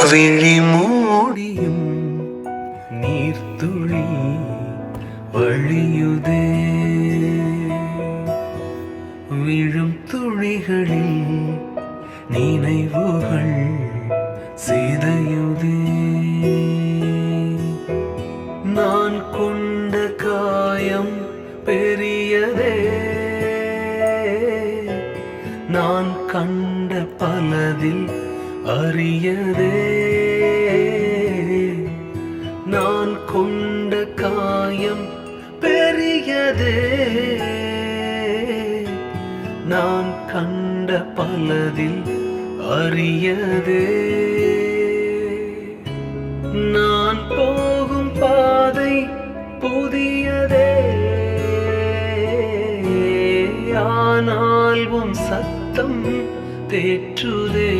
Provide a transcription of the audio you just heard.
விழி மூடியும் நீர்த்துளி வழியுதே. விழும் துளிகளில் நினைவுகள் சிதையுதே. நான் கொண்ட காயம் பெரியதே. நான் கண்ட பலதில் அரியதே நான் கொண்ட காயம் பெரியதே. நான் கண்ட பலதில் அரியதே நான் போகும் பாதை புதியதே. ஆனால் உன் சத்தம் தேற்றுதே.